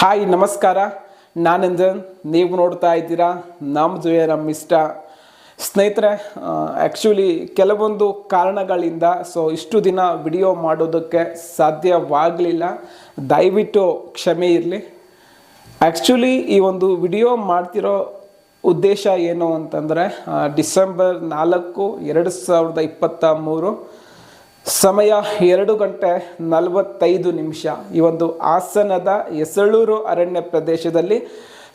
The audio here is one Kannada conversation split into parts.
ಹಾಯ್, ನಮಸ್ಕಾರ. ನಾನಂದನ್ ನೀವು ನೋಡ್ತಾ ಇದ್ದೀರಾ ನಮ್ಮ ಜೊತೆ ನಮ್ಮ ಇಷ್ಟ ಸ್ನೇಹಿತರೆ ಆ್ಯಕ್ಚುಲಿ ಕೆಲವೊಂದು ಕಾರಣಗಳಿಂದ ಸೊ ಇಷ್ಟು ದಿನ ವಿಡಿಯೋ ಮಾಡೋದಕ್ಕೆ ಸಾಧ್ಯವಾಗಲಿಲ್ಲ. ದಯವಿಟ್ಟು ಕ್ಷಮೆ ಇರಲಿ. ಆ್ಯಕ್ಚುಲಿ ಈ ಒಂದು ವಿಡಿಯೋ ಮಾಡ್ತಿರೋ ಉದ್ದೇಶ ಏನು ಅಂತಂದರೆ ಡಿಸೆಂಬರ್ ನಾಲ್ಕು, ಎರಡು ಸಾವಿರದ ಇಪ್ಪತ್ತ ಮೂರು ಸಮಯ ಎರಡು ಗಂಟೆ ನಲವತ್ತೈದು ನಿಮಿಷ. ಈ ಒಂದು ಹಾಸನದ ಎಸಳೂರು ಅರಣ್ಯ ಪ್ರದೇಶದಲ್ಲಿ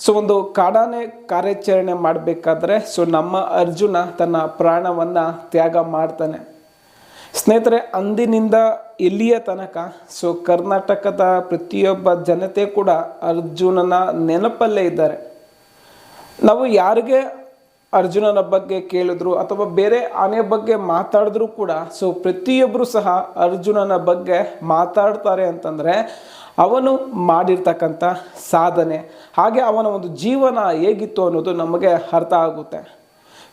ಸೊ ಒಂದು ಕಾಡಾನೆ ಕಾರ್ಯಾಚರಣೆ ಮಾಡಬೇಕಾದ್ರೆ ಸೊ ನಮ್ಮ ಅರ್ಜುನ ತನ್ನ ಪ್ರಾಣವನ್ನು ತ್ಯಾಗ ಮಾಡ್ತಾನೆ. ಸ್ನೇಹಿತರೆ, ಅಂದಿನಿಂದ ಇಲ್ಲಿಯ ತನಕ ಸೊ ಕರ್ನಾಟಕದ ಪ್ರತಿಯೊಬ್ಬ ಜನತೆ ಕೂಡ ಅರ್ಜುನನ ನೆನಪಲ್ಲೇ ಇದ್ದಾರೆ. ನಾವು ಯಾರಿಗೆ ಅರ್ಜುನನ ಬಗ್ಗೆ ಕೇಳಿದ್ರು ಅಥವಾ ಬೇರೆ ಆನೆ ಬಗ್ಗೆ ಮಾತಾಡಿದ್ರು ಕೂಡ ಸೊ ಪ್ರತಿಯೊಬ್ಬರು ಸಹ ಅರ್ಜುನನ ಬಗ್ಗೆ ಮಾತಾಡ್ತಾರೆ ಅಂತಂದರೆ ಅವನು ಮಾಡಿರ್ತಕ್ಕಂಥ ಸಾಧನೆ, ಹಾಗೆ ಅವನ ಒಂದು ಜೀವನ ಹೇಗಿತ್ತು ಅನ್ನೋದು ನಮಗೆ ಅರ್ಥ ಆಗುತ್ತೆ.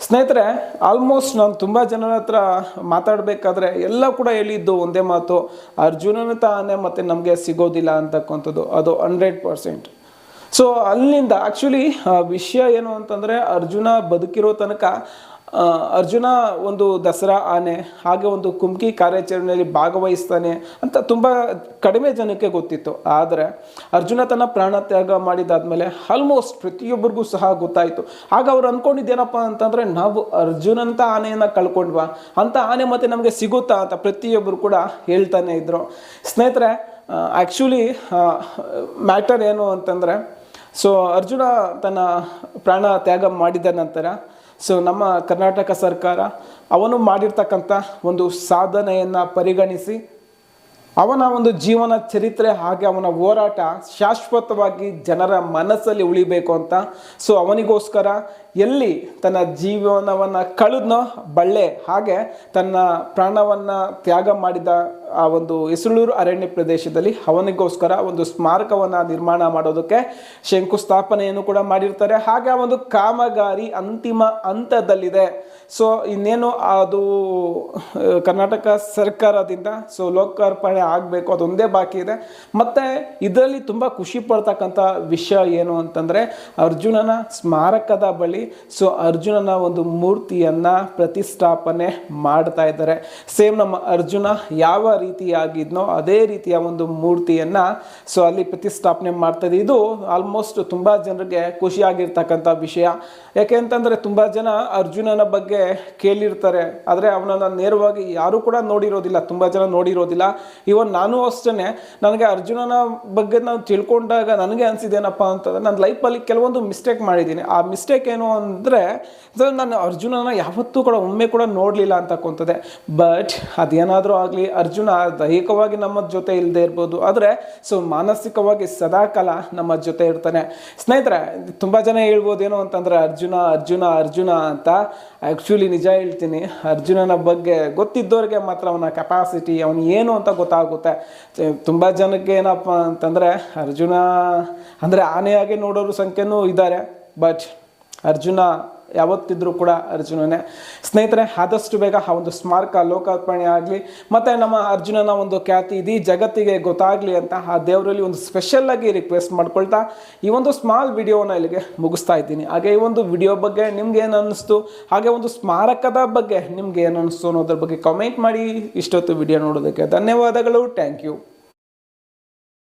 ಸ್ನೇಹಿತರೆ ಆಲ್ಮೋಸ್ಟ್ ನಾನು ತುಂಬ ಜನರ ಹತ್ರ ಮಾತಾಡಬೇಕಾದ್ರೆ ಎಲ್ಲ ಕೂಡ ಹೇಳಿದ್ದು ಒಂದೇ ಮಾತು, ಅರ್ಜುನನ ತಾನೇ ಮತ್ತೆ ನಮಗೆ ಸಿಗೋದಿಲ್ಲ ಅಂತಕ್ಕಂಥದ್ದು, ಅದು ಹಂಡ್ರೆಡ್ ಪರ್ಸೆಂಟ್ ಸೊ ಅಲ್ಲಿಂದ ಆ್ಯಕ್ಚುಲಿ ವಿಷಯ ಏನು ಅಂತಂದರೆ ಅರ್ಜುನ ಬದುಕಿರೋ ತನಕ ಅರ್ಜುನ ಒಂದು ದಸರಾ ಆನೆ, ಹಾಗೆ ಒಂದು ಕುಮ್ಕಿ ಕಾರ್ಯಾಚರಣೆಯಲ್ಲಿ ಭಾಗವಹಿಸ್ತಾನೆ ಅಂತ ತುಂಬ ಕಡಿಮೆ ಜನಕ್ಕೆ ಗೊತ್ತಿತ್ತು. ಆದರೆ ಅರ್ಜುನ ತನ್ನ ಪ್ರಾಣ ತ್ಯಾಗ ಮಾಡಿದಾದ್ಮೇಲೆ ಆಲ್ಮೋಸ್ಟ್ ಪ್ರತಿಯೊಬ್ಬರಿಗೂ ಸಹ ಗೊತ್ತಾಯಿತು. ಆಗ ಅವ್ರು ಅಂದ್ಕೊಂಡಿದ್ದೇನಪ್ಪ ಅಂತಂದರೆ ನಾವು ಅರ್ಜುನಂತ ಆನೆಯನ್ನು ಕಳ್ಕೊಂಡ್ವಾ, ಅಂತ ಆನೆ ಮತ್ತೆ ನಮಗೆ ಸಿಗುತ್ತಾ ಅಂತ ಪ್ರತಿಯೊಬ್ಬರು ಕೂಡ ಹೇಳ್ತಾನೆ ಇದ್ದರು ಸ್ನೇಹಿತರೆ ಆ್ಯಕ್ಚುಲಿ ಮ್ಯಾಟರ್ ಏನು ಅಂತಂದರೆ ಸೊ ಅರ್ಜುನ ತನ್ನ ಪ್ರಾಣ ತ್ಯಾಗ ಮಾಡಿದ ನಂತರ ಸೊ ನಮ್ಮ ಕರ್ನಾಟಕ ಸರ್ಕಾರ ಅವನು ಮಾಡಿರ್ತಕ್ಕಂಥ ಒಂದು ಸಾಧನೆಯನ್ನು ಪರಿಗಣಿಸಿ, ಅವನ ಒಂದು ಜೀವನ ಚರಿತ್ರೆ ಹಾಗೆ ಅವನ ಹೋರಾಟ ಶಾಶ್ವತವಾಗಿ ಜನರ ಮನಸ್ಸಲ್ಲಿ ಉಳಿಬೇಕು ಅಂತ. ಸೊ ಅವನಿಗೋಸ್ಕರ ಎಲ್ಲಿ ತನ್ನ ಜೀವನವನ್ನು ಕಳೆದ್ನೋ ಬಳ್ಳೆ ಹಾಗೆ ತನ್ನ ಪ್ರಾಣವನ್ನು ತ್ಯಾಗ ಮಾಡಿದ ಆ ಒಂದು ಇಸಳೂರು ಅರಣ್ಯ ಪ್ರದೇಶದಲ್ಲಿ ಅವನಿಗೋಸ್ಕರ ಒಂದು ಸ್ಮಾರಕವನ್ನು ನಿರ್ಮಾಣ ಮಾಡೋದಕ್ಕೆ ಶಂಕುಸ್ಥಾಪನೆಯನ್ನು ಕೂಡ ಮಾಡಿರ್ತಾರೆ. ಹಾಗೆ ಆ ಒಂದು ಕಾಮಗಾರಿ ಅಂತಿಮ ಹಂತದಲ್ಲಿದೆ. ಸೊ ಇನ್ನೇನು ಅದು, ಕರ್ನಾಟಕ ಸರ್ಕಾರದಿಂದ ಸೊ ಲೋಕಾರ್ಪಣೆ ಆಗಬೇಕು, ಅದೊಂದೇ ಬಾಕಿ ಇದೆ. ಮತ್ತು ಇದರಲ್ಲಿ ತುಂಬ ಖುಷಿ ಪಡ್ತಕ್ಕಂಥ ವಿಷಯ ಏನು ಅಂತಂದರೆ, ಅರ್ಜುನನ ಸ್ಮಾರಕದ ಬಳಿ ಸೊ ಅರ್ಜುನನ ಒಂದು ಮೂರ್ತಿಯನ್ನು ಪ್ರತಿಷ್ಠಾಪನೆ ಮಾಡ್ತಾ ಇದ್ದಾರೆ. ಸೇಮ್ ನಮ್ಮ ಅರ್ಜುನ ಯಾವ ರೀತಿಯಾಗಿದ್ನೋ ಅದೇ ರೀತಿಯ ಒಂದು ಮೂರ್ತಿಯನ್ನು ಸೊ ಅಲ್ಲಿ ಪ್ರತಿಷ್ಠಾಪನೆ ಮಾಡ್ತದೆ. ಇದು ಆಲ್ಮೋಸ್ಟ್ ತುಂಬ ಜನರಿಗೆ ಖುಷಿಯಾಗಿರ್ತಕ್ಕಂಥ ವಿಷಯ. ಯಾಕೆ ಅಂತಂದರೆ ತುಂಬ ಜನ ಅರ್ಜುನನ ಬಗ್ಗೆ ಕೇಳಿರ್ತಾರೆ. ಆದರೆ ಅವನನ್ನು ನೇರವಾಗಿ ಯಾರೂ ಕೂಡ ನೋಡಿರೋದಿಲ್ಲ, ತುಂಬ ಜನ ನೋಡಿರೋದಿಲ್ಲ. ಇವನ್ ನಾನು ಅಷ್ಟೇ ನನಗೆ ಅರ್ಜುನನ ಬಗ್ಗೆ ನಾನು ತಿಳ್ಕೊಂಡಾಗ ನನಗೆ ಅನಿಸಿದೇನಪ್ಪ ಅಂತಂದ್ರೆ ನನ್ನ ಲೈಫಲ್ಲಿ ಕೆಲವೊಂದು ಮಿಸ್ಟೇಕ್ ಮಾಡಿದ್ದೀನಿ. ಆ ಮಿಸ್ಟೇಕ್ ಏನು ಅಂದರೆ ನಾನು ಅರ್ಜುನನ ಯಾವತ್ತೂ ಕೂಡ ಒಮ್ಮೆ ಕೂಡ ನೋಡಲಿಲ್ಲ ಕೊಂತದೆ. ಬಟ್ ಅದೇನಾದರೂ ಆಗಲಿ, ಅರ್ಜುನ ದೈಹಿಕವಾಗಿ ನಮ್ಮ ಜೊತೆ ಇಲ್ಲದೆ ಇರ್ಬೋದು, ಆದರೆ ಸೊ ಮಾನಸಿಕವಾಗಿ ಸದಾಕಾಲ ನಮ್ಮ ಜೊತೆ ಇರ್ತಾನೆ. ಸ್ನೇಹಿತರೆ, ತುಂಬ ಜನ ಹೇಳ್ಬೋದೇನು ಅಂತಂದರೆ ಅರ್ಜುನ ಅರ್ಜುನ ಅರ್ಜುನ ಅಂತ ಆ್ಯಕ್ಚುಲಿ ನಿಜ ಹೇಳ್ತೀನಿ. ಅರ್ಜುನನ ಬಗ್ಗೆ ಗೊತ್ತಿದ್ದವ್ರಿಗೆ ಮಾತ್ರ ಅವನ ಕೆಪಾಸಿಟಿ ಅವನು ಏನು ಅಂತ ಗೊತ್ತಾಗುತ್ತೆ. ತುಂಬ ಜನಕ್ಕೆ ಏನಪ್ಪ ಅಂತಂದರೆ ಅರ್ಜುನ, ಅಂದರೆ ಆನೆಯಾಗಿ ನೋಡೋರು ಸಂಖ್ಯೆನೂ ಇದ್ದಾರೆ. ಬಟ್ ಅರ್ಜುನ ಯಾವತ್ತಿದ್ರೂ ಕೂಡ ಅರ್ಜುನನೇ. ಸ್ನೇಹಿತರೆ, ಆದಷ್ಟು ಬೇಗ ಆ ಒಂದು ಸ್ಮಾರಕ ಲೋಕಾರ್ಪಣೆ ಆಗಲಿ, ಮತ್ತು ನಮ್ಮ ಅರ್ಜುನನ ಒಂದು ಖ್ಯಾತಿ ಇದೀ ಜಗತ್ತಿಗೆ ಗೊತ್ತಾಗಲಿ ಅಂತ ಆ ದೇವರಲ್ಲಿ ಒಂದು ಸ್ಪೆಷಲ್ ಆಗಿ ರಿಕ್ವೆಸ್ಟ್ ಮಾಡ್ಕೊಳ್ತಾ ಈ ಒಂದು ಸ್ಮಾಲ್ ವಿಡಿಯೋನ ಇಲ್ಲಿಗೆ ಮುಗಿಸ್ತಾ ಇದ್ದೀನಿ. ಹಾಗೆ ಈ ಒಂದು ವಿಡಿಯೋ ಬಗ್ಗೆ ನಿಮ್ಗೆ ಏನು ಅನ್ನಿಸ್ತು? ಹಾಗೆ ಒಂದು ಸ್ಮಾರಕದ ಬಗ್ಗೆ ನಿಮ್ಗೆ ಏನು ಅನ್ನಿಸ್ತು ಅನ್ನೋದ್ರ ಬಗ್ಗೆ ಕಮೆಂಟ್ ಮಾಡಿ. ಇಷ್ಟೊತ್ತು ವಿಡಿಯೋ ನೋಡೋದಕ್ಕೆ ಧನ್ಯವಾದಗಳು. Thank you